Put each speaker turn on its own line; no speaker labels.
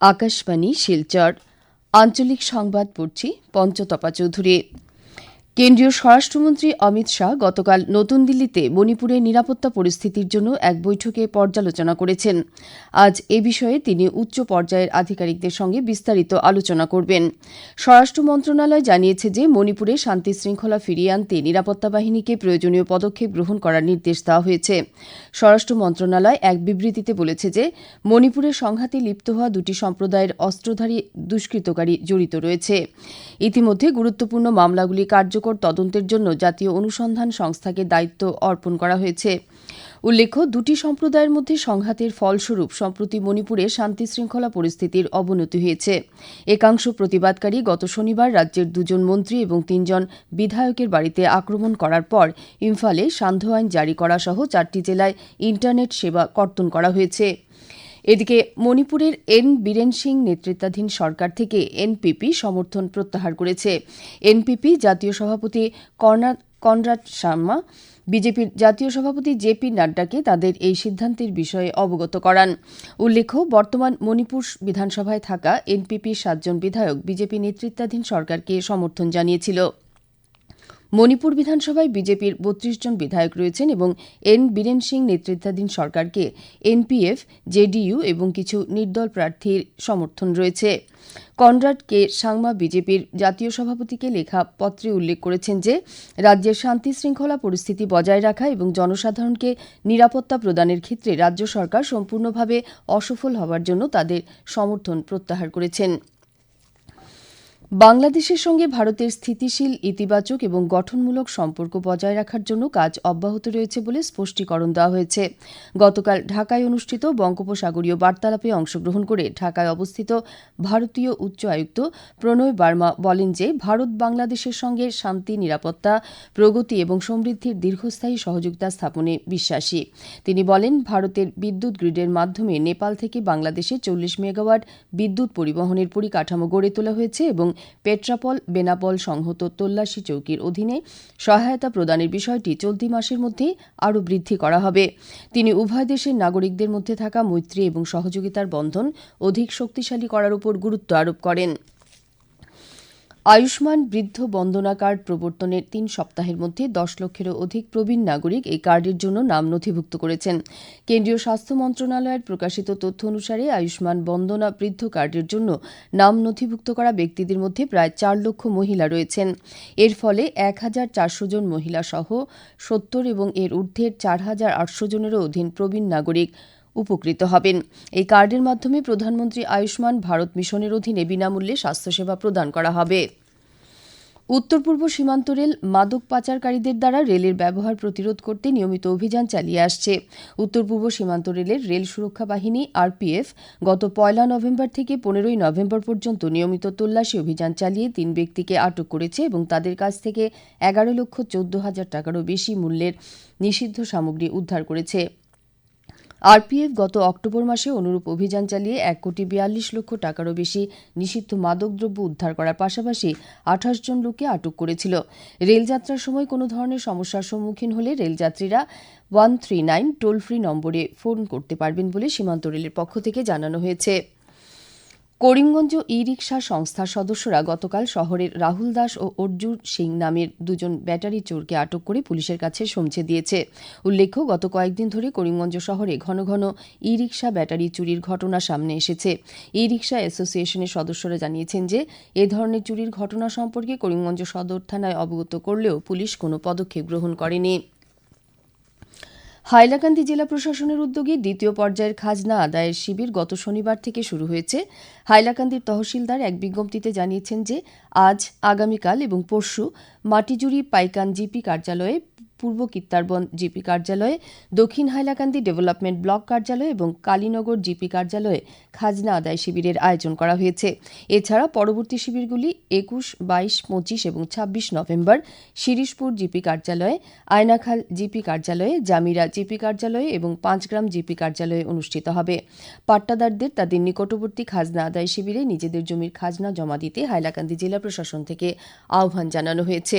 আকাশবাণী শিলচর। আঞ্চলিক সংবাদ পড়ছি পঞ্চতপা চৌধুরী। কেন্দ্রীয় স্বরাষ্ট্রমন্ত্রী অমিত শাহ গতকাল নতুন দিল্লিতে মণিপুরের নিরাপত্তা পরিস্থিতির জন্য এক বৈঠকে পর্যালোচনা করেছেন। আজ এ বিষয়ে তিনি উচ্চ পর্যায়ের আধিকারিকদের সঙ্গে বিস্তারিত আলোচনা করবেন। স্বরাষ্ট্র মন্ত্রণালয় জানিয়েছে যে মণিপুরে শান্তি শৃঙ্খলা ফিরিয়ে আনতে নিরাপত্তা বাহিনীকে প্রয়োজনীয় পদক্ষেপ গ্রহণ করার নির্দেশ দেওয়া হয়েছে। স্বরাষ্ট্র মন্ত্রণালয় এক বিবৃতিতে বলেছে যে মণিপুরের সংঘাতে লিপ্ত হওয়া দুটি সম্প্রদায়ের অস্ত্রধারী দুষ্কৃতকারী জড়িত রয়েছে। ইতিমধ্যে গুরুত্বপূর্ণ মামলাগুলি কার্যকর তদন্তের জন্য জাতীয় অনুসন্ধান সংস্থাকে দায়িত্ব অর্পণ করা হয়েছে। উল্লেখ্য, দুটি সম্প্রদায়ের মধ্যে সংঘাতের ফলস্বরূপ সম্প্রতি মণিপুরে শান্তি শৃঙ্খলা পরিস্থিতির অবনতি হয়েছে। একাংশ প্রতিবাদকারী গত শনিবার রাজ্যের দুজন মন্ত্রী এবং তিনজন বিধায়কের বাড়িতে আক্রমণ করার পর ইম্ফলে সান্ধ্য আইন জারি করা সহ চারটি জেলায় ইন্টারনেট সেবা কর্তন করা হয়েছে। এদিকে মণিপুরের এন বীরেন সিং নেতৃত্বাধীন সরকার থেকে এনপিপি সমর্থন প্রত্যাহার করেছে। এনপিপি জাতীয় সভাপতি কনরাড শর্মা বিজেপির জাতীয় সভাপতি জেপি নাড্ডাকে তাদের এই সিদ্ধান্তের বিষয়ে অবগত করান। উল্লেখ্য, বর্তমান মণিপুর বিধানসভায় থাকা এনপিপির সাতজন বিধায়ক বিজেপি নেতৃত্বাধীন সরকারকে সমর্থন জানিয়েছিল। মণিপুর বিধানসভায় বিজেপির বত্রিশ জন বিধায়ক রয়েছেন এবং এন বীরেন সিং নেতৃত্বাধীন সরকারকে এনপিএফ, জেডিইউ এবং কিছু নির্দল প্রার্থীর সমর্থন রয়েছে। কনরাড কে সাংমা বিজেপির জাতীয় সভাপতিকে লেখা পত্রে উল্লেখ করেছেন যে, রাজ্যের শান্তি শৃঙ্খলা পরিস্থিতি বজায় রাখা এবং জনসাধারণকে নিরাপত্তা প্রদানের ক্ষেত্রে রাজ্য সরকার সম্পূর্ণভাবে অসফল হওয়ার জন্য তাদের সমর্থন প্রত্যাহার করেছেন। বাংলাদেশের সঙ্গে ভারতের স্থিতিশীল, ইতিবাচক এবং গঠনমূলক সম্পর্ক বজায় রাখার জন্য কাজ অব্যাহত রয়েছে বলে স্পষ্টীকরণ দেওয়া হয়েছে। গতকাল ঢাকায় অনুষ্ঠিত বঙ্গোপসাগরীয় বার্তালাপে অংশগ্রহণ করে ঢাকায় অবস্থিত ভারতীয় উচ্চ আয়ুক্ত প্রণয় বার্মা বলেন যে, ভারত বাংলাদেশের সঙ্গে শান্তি, নিরাপত্তা, প্রগতি এবং সমৃদ্ধির দীর্ঘস্থায়ী সহযোগিতা স্থাপনে বিশ্বাসী। তিনি বলেন, ভারতের বিদ্যুৎ গ্রিডের মাধ্যমে নেপাল থেকে বাংলাদেশে চল্লিশ মেগাওয়াট বিদ্যুৎ পরিবহনের পরিকাঠামো গড়ে তোলা হয়েছে এবং পেট্রাপল, বেনাপল সংহত তল্লাশি চৌকির অধীনে সহায়তা প্রদানের বিষয়টি চলতি মাসের মধ্যে আরও বৃদ্ধি করা হবে। তিনি উভয় দেশের নাগরিকদের মধ্যে থাকা মৈত্রী এবং সহযোগিতার বন্ধন অধিক শক্তিশালী করার উপর গুরুত্ব আরোপ করেন। আয়ুষ্মান বৃদ্ধ বন্দনা কার্ড প্রবর্তনের তিন সপ্তাহের মধ্যে দশ লক্ষেরও অধিক প্রবীণ নাগরিক এই কার্ডের জন্য নাম নথিভুক্ত করেছেন। কেন্দ্রীয় স্বাস্থ্য মন্ত্রণালয়ের প্রকাশিত তথ্য অনুসারে আয়ুষ্মান বন্দনা বৃদ্ধ কার্ডের জন্য নাম নথিভুক্ত করা ব্যক্তিদের মধ্যে প্রায় চার লক্ষ মহিলা রয়েছেন। এর ফলে এক হাজার চারশো জন মহিলা সহ সত্তর এবং এর ঊর্ধ্বের চার হাজার আটশো জনেরও অধীন প্রবীণ নাগরিক উপকৃত হবেন। এই কার্ডের মাধ্যমে প্রধানমন্ত্রী আয়ুষ্মান ভারত মিশনের অধীনে বিনামূল্যে স্বাস্থ্যসেবা প্রদান করা হবে। উত্তর পূর্ব সীমান্ত রেল মাদক পাচারকারীদের দ্বারা রেলের ব্যবহার প্রতিরোধ করতে নিয়মিত অভিযান চালিয়ে আসছে। উত্তর পূর্ব সীমান্ত রেলের রেল সুরক্ষা বাহিনী, আরপিএফ, গত পয়লা নভেম্বর থেকে পনেরোই নভেম্বর পর্যন্ত নিয়মিত তল্লাশি অভিযান চালিয়ে তিন ব্যক্তিকে আটক করেছে এবং তাদের কাছ থেকে এগারো লক্ষ চোদ্দ হাজার টাকারও বেশি মূল্যের নিষিদ্ধ সামগ্রী উদ্ধার করেছে। আরপিএফ গত অক্টোবর মাসে অনুরূপ অভিযান চালিয়ে এক কোটি বিয়াল্লিশ লক্ষ টাকারও বেশি নিষিদ্ধ মাদকদ্রব্য উদ্ধার করার পাশাপাশি আঠাশ জন লোককে আটক করেছিল। রেলযাত্রার সময় কোনো ধরনের সমস্যার সম্মুখীন হলে রেলযাত্রীরা one three nine toll free নম্বরে ফোন করতে পারবেন বলে সীমান্ত রেলের পক্ষ থেকে জানানো হয়েছে। করিমগঞ্জ ই রিক্সা সংস্থার সদস্যরা গতকাল শহরের রাহুল দাস ও অর্জুন সিং নামের দুজন ব্যাটারি চোরকে আটক করে পুলিশের কাছে সমঝে দিয়েছে। উল্লেখ্য, গত কয়েকদিন ধরে করিমগঞ্জ শহরে ঘন ঘন ই রিক্সা ব্যাটারি চুরির ঘটনা সামনে এসেছে। ই রিক্সা অ্যাসোসিয়েশনের সদস্যরা জানিয়েছেন যে, এ ধরনের চুরির ঘটনা সম্পর্কে করিমগঞ্জ সদর থানায় অবগত করলেও পুলিশ কোনো পদক্ষেপ গ্রহণ করেনি। হাইলাকান্দি জেলা প্রশাসনের উদ্যোগে দ্বিতীয় পর্যায়ের খাজনা আদায়ের শিবির গত শনিবার থেকে শুরু হয়েছে। হাইলাকান্দির তহসিলদার এক বিজ্ঞপ্তিতে জানিয়েছেন যে, আজ, আগামীকাল এবং পরশু মাটিজুড়ি পাইকান জিপি কার্যালয়ে পূর্ব কিত্তারবন জিপি কার্যালয়ে, দক্ষিণ হাইলাকান্দি ডেভেলপমেন্ট ব্লক কার্যালয় এবং কালীনগর জিপি কার্যালয়ে খাজনা আদায় শিবিরের আয়োজন করা হয়েছে। এছাড়া পরবর্তী শিবিরগুলি একুশ, বাইশ, পঁচিশ এবং ছাব্বিশ নভেম্বর শিরিশপুর জিপি কার্যালয়ে, আয়নাখাল জিপি কার্যালয়ে, জামিরা জিপি কার্যালয়ে এবং পাঁচগ্রাম জিপি কার্যালয়ে অনুষ্ঠিত হবে। পাট্টাদারদের তাদের নিকটবর্তী খাজনা আদায় শিবিরে নিজেদের জমির খাজনা জমা দিতে হাইলাকান্দি জেলা প্রশাসন থেকে আহ্বান জানানো হয়েছে।